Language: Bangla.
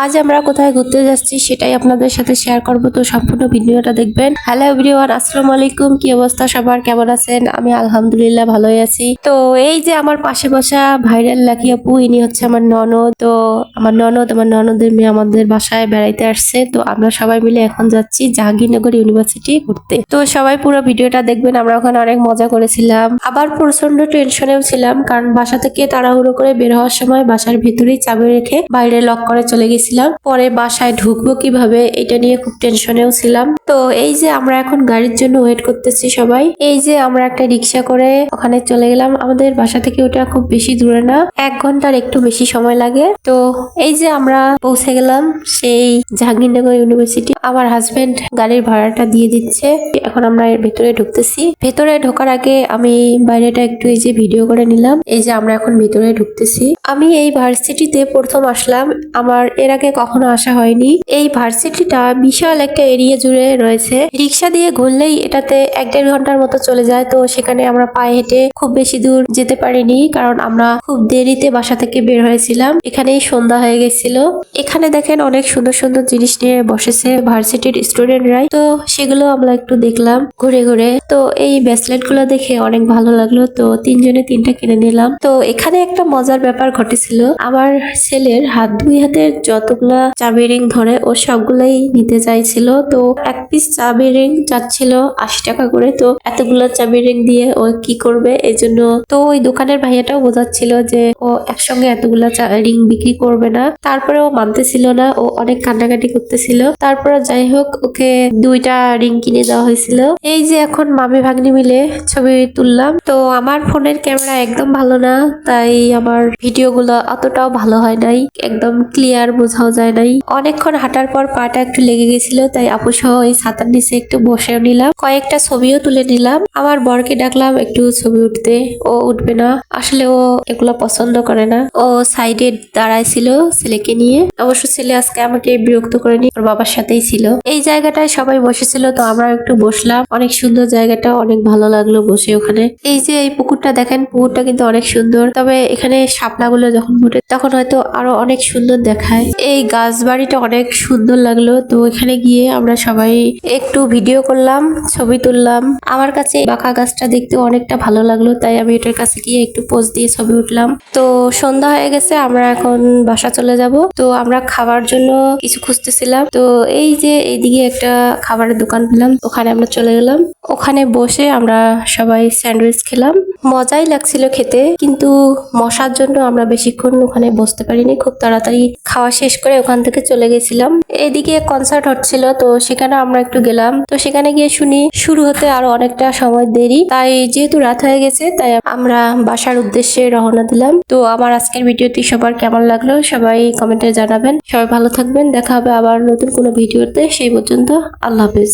আজ আমরা কোথায় ঘুরতে যাচ্ছি সেটাই আপনাদের সাথে শেয়ার করব। তো সম্পূর্ণ ভিডিওটা দেখবেন। হ্যালো এভরিওয়ান আসসালামু আলাইকুম। কি অবস্থা সবার? কেমন আছেন? আমি আলহামদুলিল্লাহ ভালোই আছি। তো এই যে আমার পাশে বসা ভাইরাল লাকি আপু, ইনি হচ্ছে আমার ননদ। তো আমার ননদ, আমার ননদের মেয়ে আমাদের বাসায় বেড়াইতে আসছে। তো আমরা সবাই মিলে এখন যাচ্ছি জাহাঙ্গীরনগর ইউনিভার্সিটি ঘুরতে। তো সবাই পুরো ভিডিওটা দেখবেন, আমরা ওখানে অনেক মজা করেছিলাম। আবার প্রচণ্ড টেনশনেও ছিলাম, কারণ বাসা থেকে তাড়াহুড়ো করে বের হওয়ার সময় বাসার ভেতরেই চাবি রেখে বাইরে লক করে চলে গেছিলাম পরে বাসায় ঢুকবো কীভাবে, এটা নিয়ে খুব টেনশনেও ছিলাম। তো এই যে আমরা এখন গাড়ির জন্য ওয়েট করতেছি সবাই, এই যে আমরা একটা রিক্সা করে ওখানে চলে গেলাম। আমাদের বাসা থেকে ওটা খুব বেশি দূরে না, এক ঘণ্টার একটু বেশি সময় লাগে। তো এই যে আমরা পৌঁছে গেলাম সেই জাহাঙ্গীরনগর ইউনিভার্সিটি। আমার হাজবেন্ড গাড়ির ভাড়াটা দিয়ে দিচ্ছে। এখন আমরা এর ভেতরে ঢুকতেছি। ভেতরে ঢোকার আগে আমি বাইরেটা একটু এই যে ভিডিও করে নিলাম। এই যে আমরা এখন ভেতরে ঢুকতেছি। আমি এই ভার্সিটিতে প্রথম আসলাম। আমার এর আগে কখনো আসা হয়নি। এই ভার্সিটিটা বিশাল একটা এরিয়া জুড়ে রয়েছে। রিক্সা দিয়ে ঘুরলেই এটাতে এক দেড় ঘণ্টার মতো চলে যায়, তো সেখানে আমরা পায়ে হেঁটে খুব বেশি দূর যেতে পারিনি, কারণ আমরা খুব দেরিতে বাসা থেকে বের হয়েছিলাম। এখানেই সন্ধ্যা হয়ে গেছিল। এখানে দেখেন অনেক সুন্দর সুন্দর জিনিস নিয়ে বসেছে ভার্সিটির স্টুডেন্টরাই। তো সেগুলো আমরা একটু দেখলাম ঘুরে ঘুরে। তো এই ব্রেসলেটগুলো দেখে অনেক ভালো লাগল, তো তিনজনে তিনটা কিনে নিলাম। তো এখানে একটা মজার ব্যাপার ঘটেছিল। আমার ছেলের হাত দুই হাতের যতগুলা চাবি রিং ধরে ও সবগুলাই নিতে চাইছিল। তো এক পিস চাবি রিং চাচ্ছিল আশি টাকা করে। তো এতগুলা চাবি রিং দিয়ে ও কি করবে এই জন্য তো ওই দোকানের ভাইয়াটাও বোঝাচ্ছিল যে ও একসঙ্গে এতগুলা রিং বিক্রি করবে না। তারপরে ও মানতেছিল না, ও অনেক কান্নাকাটি করতেছিল। তারপরে যাই হোক, ওকে দুইটা রিং কিনে দেওয়া হয়েছিল। এই যে এখন মামি ভাগ্নি মিলে ছবি তুললাম। তো আমার ফোনের ক্যামেরা একদম ভালো না, তাই আমার ভিডিওগুলো অতটাও ভালো হয় নাই। একদম ক্লিয়ার বোঝাও যায় নাই। অনেকক্ষণ হাঁটার পর পাটা একটু লেগে গেছিল, তাই আপু সহ এই ছাতার নিচে একটু বসেও নিলাম। কয়েকটা ছবিও তুলে নিলাম। আমার বরকে ডাকলাম, একটু ছবি উঠতে। ও উঠবে না। আসলে ও এগুলো পছন্দ করে না। ও সাইডে দাঁড়াইছিল ছেলেকে নিয়ে। অবশ্য ছেলে আজকে আমাকে বিরক্ত করেনি, ওর বাবার সাথেই ছিল। এই জায়গাটায় সবাই বসেছিল, তো আমরা একটু বসলাম। অনেক সুন্দর জায়গাটা, অনেক ভালো লাগল বসে ওখানে। এই যে এই পুকুরটা দেখেন, পুকুরটা কিন্তু অনেক সুন্দর। তবে এখানে শাপলাগুলো যখন ফুটে, তখন হয়তো আরও অনেক সুন্দর দেখায়। এই গাছ বাড়িটা অনেক সুন্দর লাগল। তো এখানে গিয়ে আমরা সবাই একটু ভিডিও করলাম, ছবি তুললাম। আমার কাছে বাঁকা গাছটা দেখতে অনেকটা ভালো লাগল, তাই আমি এটার কাছে গিয়ে একটু পোজ দিয়ে ছবি উঠলাম। তো সন্ধ্যা হয়ে গেছে, আমরা এখন বাসা চলে যাব। তো আমরা খাবার জন্য কিছু খুঁজতেছিলাম। তো এই যে এইদিকে একটা খাবারের দোকান পেলাম, ওখানে আমরা চলে গেলাম। ওখানে বসে আমরা সবাই স্যান্ডউইচ খেলাম। মজাই লাগছিল খেতে, কিন্তু মশার জন্য আমরা বেশিক্ষণ ওখানে বসতে পারিনি। খুব তাড়াতাড়ি খাওয়া শেষ করে ওখান থেকে চলে গেছিলাম। এদিকে কনসার্ট হচ্ছিল, তো সেখানে আমরা একটু গেলাম। তো সেখানে গিয়ে শুনি, শুরু হতে আরও অনেকটা সময় দেরি। তাই যেহেতু রাত হয়ে গেছে, তাই আমরা বাসার উদ্দেশ্যে রওনা দিলাম। তো আমার আজকের ভিডিওটি সবার কেমন লাগল, সবাই কমেন্টে জানাবেন। সবাই ভালো থাকবেন। দেখা হবে আবার নতুন কোনো ভিডিওতে। সেই পর্যন্ত আল্লাহ হাফেজ।